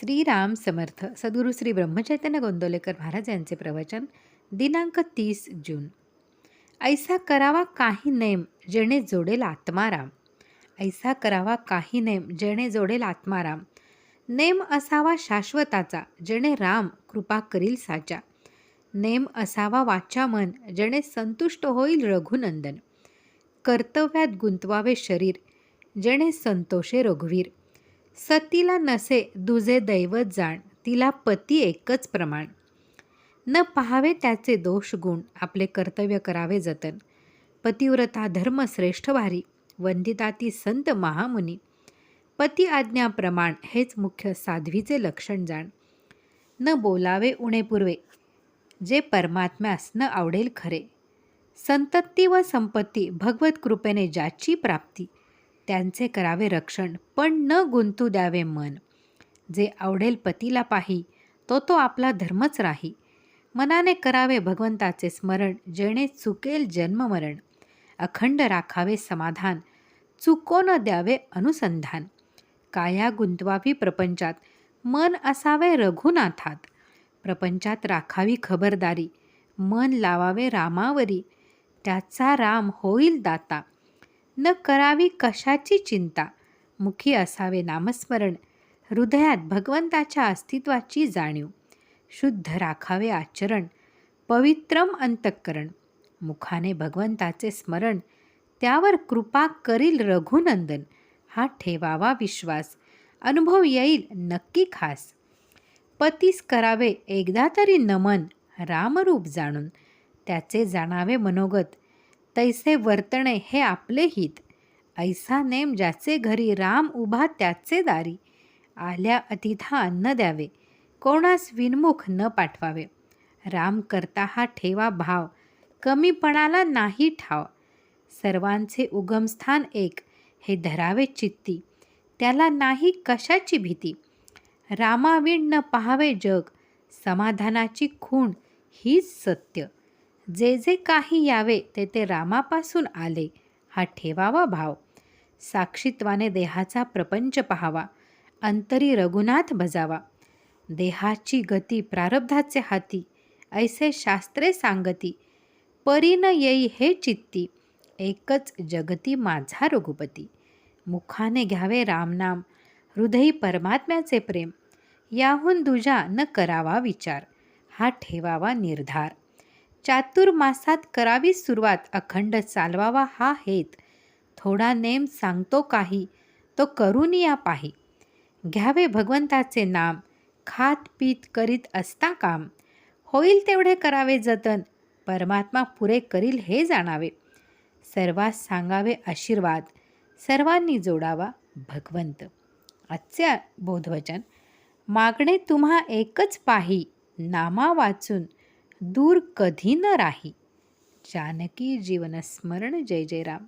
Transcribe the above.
श्रीराम समर्थ सद्गुरू श्री ब्रह्मचैतन्य गोंदवलेकर महाराज यांचे प्रवचन दिनांक तीस जून. ऐसा करावा काही नेम जेणे जोडेल आत्माराम ऐसा करावा काही नेम जेणे जोडेल आत्माराम नेम असावा शाश्वताचा जेणे राम कृपा करील साचा. नेम असावा वाचा मन जेणे संतुष्ट होईल रघुनंदन. कर्तव्यात गुंतवावे शरीर जेणे संतोषे रघुवीर. सतीला नसे दुजे दैवत जाण तिला पती एकच प्रमाण. न पाहावे त्याचे दोष गुण आपले कर्तव्य करावे जतन. पतिव्रता धर्म श्रेष्ठ भारी वंदिता ती संत महामुनी. पती आज्ञा प्रमाण हेच मुख्य साध्वीचे लक्षण जाण. न बोलावे उणे पूर्वे जे परमात्म्यास न आवडेल खरे. संतती व संपत्ती भगवत कृपेने ज्याची प्राप्ती त्यांचे करावे रक्षण पण न गुंतू द्यावे मन. जे आवडेल पतीला पाही तो तो आपला धर्मच राही. मनाने करावे भगवंताचे स्मरण जेणे चुकेल जन्ममरण अखंड राखावे समाधान चुको न द्यावे अनुसंधान. काया गुंतवावी प्रपंचात मन असावे रघुनाथात. प्रपंचात राखावी खबरदारी मन लावावे रामावरी. त्याचा राम होईल दाता. न करावी कशाची चिंता? मुखी असावे नामस्मरण. हृदयात भगवंताच्या अस्तित्वाची जाणीव. शुद्ध राखावे आचरण. पवित्रम अंतःकरण. मुखाने भगवंताचे स्मरण. त्यावर कृपा करील रघुनंदन. हा ठेवावा विश्वास. अनुभव येईल नक्की खास. पतीस करावे एकदा तरी नमन. रामरूप जाणून. त्याचे जाणावे मनोगत. तैसे वर्तणे हे आपले हित. ऐसा नेम ज्याचे घरी राम उभा त्याचे दारी. आल्या अतिथा अन्न द्यावे. कोणास विनमुख न पाठवावे. राम करता हा ठेवा भाव. कमीपणाला नाही ठाव. सर्वांचे उगमस्थान एक. हे धरावे चित्ती. त्याला नाही कशाची भीती. रामाविण न पाहावे जग. समाधानाची खूण हीच सत्य. जे जे काही यावे ते ते रामापासून आले. हा ठेवावा भाव. साक्षीत्वाने देहाचा प्रपंच पहावा. अंतरी रघुनाथ बजावा. देहाची गती प्रारब्धाचे हाती. ऐसे शास्त्रे सांगती. परी न येई हे चित्ती. एकच जगती माझा रघुपती. मुखाने घ्यावे रामनाम. हृदयी परमात्म्याचे प्रेम. याहून दुजा न करावा विचार. हा ठेवावा निर्धार. चातुर्मासात करावी सुरुवात अखंड चालवावा हा हेत. थोडा नेम सांगतो काही तो करून या पाही. घ्यावे भगवंताचे नाम खात पीत करीत असता काम. होईल तेवढे करावे जतन परमात्मा पुरे करील हे जाणावे. सर्वास सांगावे आशीर्वाद सर्वांनी जोडावा भगवंत. आजचे बोधवचन मागणे तुम्हा एकच पाही नामा वाचून दूर कधी न राही. जानकी जीवनस्मरण जय जय राम